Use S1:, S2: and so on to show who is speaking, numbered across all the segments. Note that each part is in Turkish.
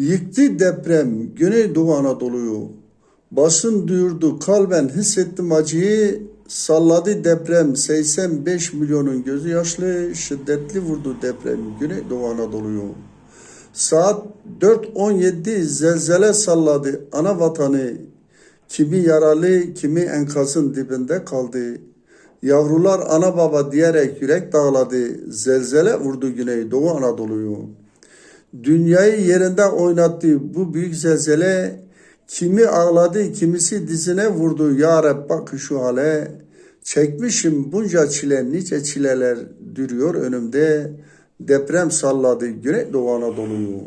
S1: Yıktı deprem Güneydoğu Anadolu'yu. Basın duyurdu kalben hissettim acıyı. Salladı deprem 85 milyonun gözü yaşlı. Şiddetli vurdu deprem Güneydoğu Anadolu'yu. Saat 4.17 zelzele salladı ana vatanı. Kimi yaralı, kimi enkazın dibinde kaldı. Yavrular ana baba diyerek yürek dağladı. Zelzele vurdu Güneydoğu Anadolu'yu. Dünyayı yerinde oynattı bu büyük zelzele. Kimi ağladı, kimisi dizine vurdu. Ya Rab bak şu hale. Çekmişim bunca çile, nice çileler duruyor önümde. Deprem salladı Güneydoğu Anadolu'yu.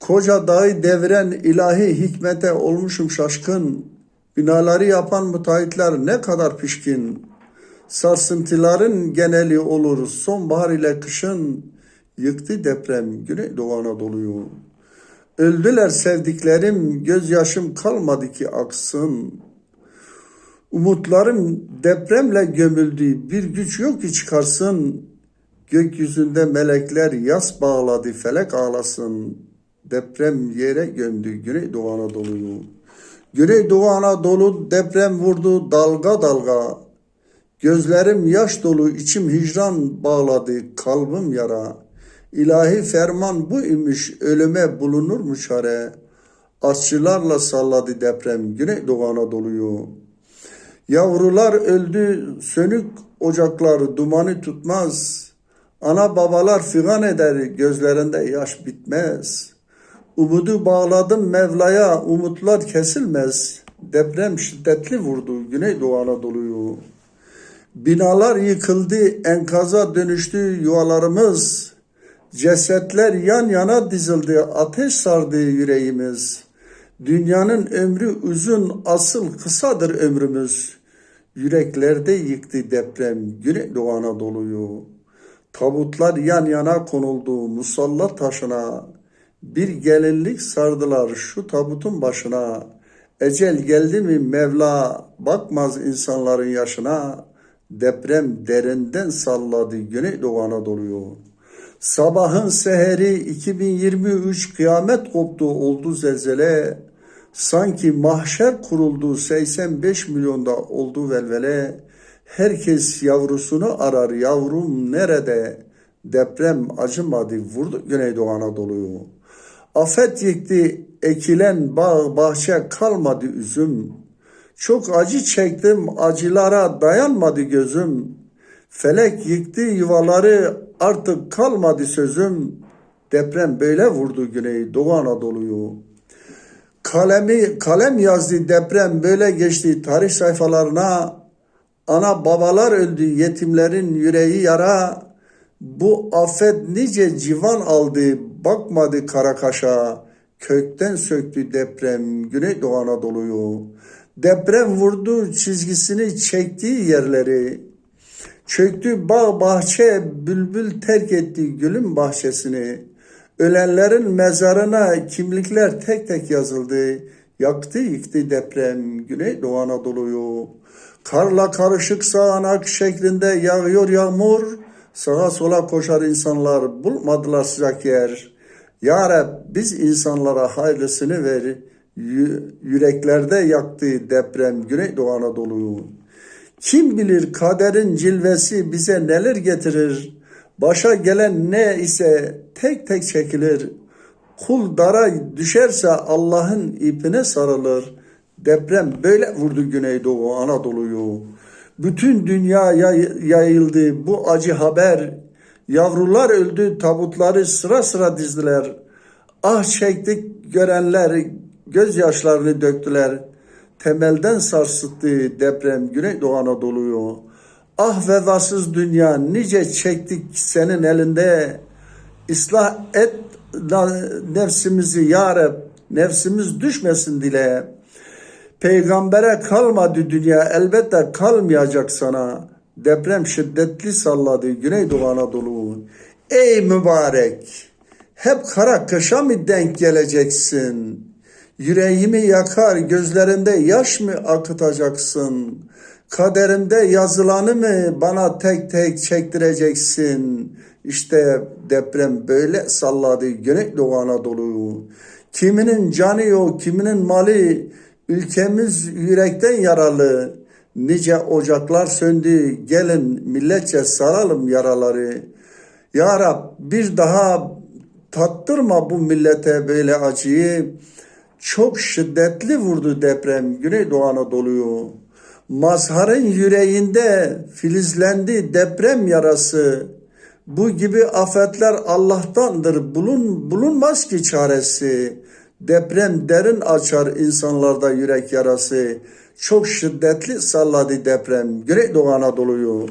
S1: Koca dağı deviren ilahi hikmete olmuşum şaşkın. Binaları yapan müteahhitler ne kadar pişkin. Sarsıntıların geneli olur sonbahar ile kışın. Yıktı deprem Güneydoğu Anadolu'yu. Öldüler sevdiklerim, gözyaşım kalmadı ki aksın. Umutlarım depremle gömüldü, bir güç yok ki çıkarsın. Gökyüzünde melekler yas bağladı, felek ağlasın. Deprem yere gömdü Güneydoğu Anadolu'yu. Güneydoğu Anadolu deprem vurdu dalga dalga. Gözlerim yaş dolu, içim hicran bağladı, kalbim yara. İlahi ferman bu imiş, ölüme bulunur mu çare? Artçılarla salladı deprem Güneydoğu Anadolu'yu. Yavrular öldü, sönük ocaklar dumanı tutmaz. Ana babalar figan eder, gözlerinde yaş bitmez. Umudu bağladım Mevla'ya, umutlar kesilmez. Deprem şiddetli vurdu Güneydoğu Anadolu'yu. Binalar yıkıldı, enkaza dönüştü yuvalarımız. Cesetler yan yana dizildi, ateş sardı yüreğimiz. Dünyanın ömrü uzun, asıl kısadır ömrümüz. Yüreklerde yıktı deprem Güneydoğu Anadolu'yu. Tabutlar yan yana konuldu musalla taşına. Bir gelinlik sardılar şu tabutun başına. Ecel geldi mi Mevla bakmaz insanların yaşına. Deprem derinden salladı Güneydoğu Anadolu'yu. Sabahın seheri 2023 kıyamet koptu oldu zelzele. Sanki mahşer kuruldu 85 milyonda oldu velvele. Herkes yavrusunu arar yavrum nerede? Deprem acımadı vurdu Güneydoğu Anadolu'yu. Afet yıktı ekilen bağ bahçe kalmadı üzüm. Çok acı çektim acılara dayanmadı gözüm. Felek yıktı yuvaları artık kalmadı sözüm. Deprem böyle vurdu Güneydoğu Anadolu'yu. Kalemi kalem yazdı deprem böyle geçti tarih sayfalarına. Ana babalar öldü yetimlerin yüreği yara. Bu afet nice civan aldı bakmadı kara kaşa. Kökten söktü deprem Güneydoğu Anadolu'yu. Deprem vurdu çizgisini çektiği yerleri. Çöktü bağ bahçe bülbül terk etti gülün bahçesini. Ölenlerin mezarına kimlikler tek tek yazıldı. Yaktı yıktı deprem Güneydoğu Anadolu'yu. Karla karışık sağanak şeklinde yağıyor yağmur. Sağa sola koşar insanlar bulmadılar sıcak yer. Ya Rab biz insanlara hayırlısını ver. Yüreklerde yaktı deprem Güneydoğu Anadolu'yu. Kim bilir kaderin cilvesi bize neler getirir. Başa gelen ne ise tek tek çekilir. Kul dara düşerse Allah'ın ipine sarılır. Deprem böyle vurdu Güneydoğu Anadolu'yu. Bütün dünya yayıldı bu acı haber. Yavrular öldü tabutları sıra sıra dizdiler. Ah çektik görenler gözyaşlarını döktüler. Temelden sarsıttı deprem Güneydoğu Anadolu'yu. Ah vefasız dünya nice çektik senin elinde. İslah et nefsimizi ya Rab, nefsimiz düşmesin dile. Peygambere kalmadı dünya elbette kalmayacak sana. Deprem şiddetli salladı Güneydoğu Anadolu. Ey mübarek! Hep kara kışa mı denk geleceksin? Yüreğimi yakar gözlerinde yaş mı akıtacaksın? Kaderimde yazılanı mı bana tek tek çektireceksin? İşte deprem böyle salladı Güneydoğu Anadolu'yu. Kiminin canı yok, kiminin mali, ülkemiz yürekten yaralı. Nice ocaklar söndü, gelin milletçe saralım yaraları. Ya Rab bir daha tattırma bu millete böyle acıyı. Çok şiddetli vurdu deprem Güneydoğu Anadolu'yu. Mazharın yüreğinde filizlendi deprem yarası. Bu gibi afetler Allah'tandır. Bulun, bulunmaz ki çaresi. Deprem derin açar insanlarda yürek yarası. Çok şiddetli salladı deprem Güneydoğu Anadolu'yu.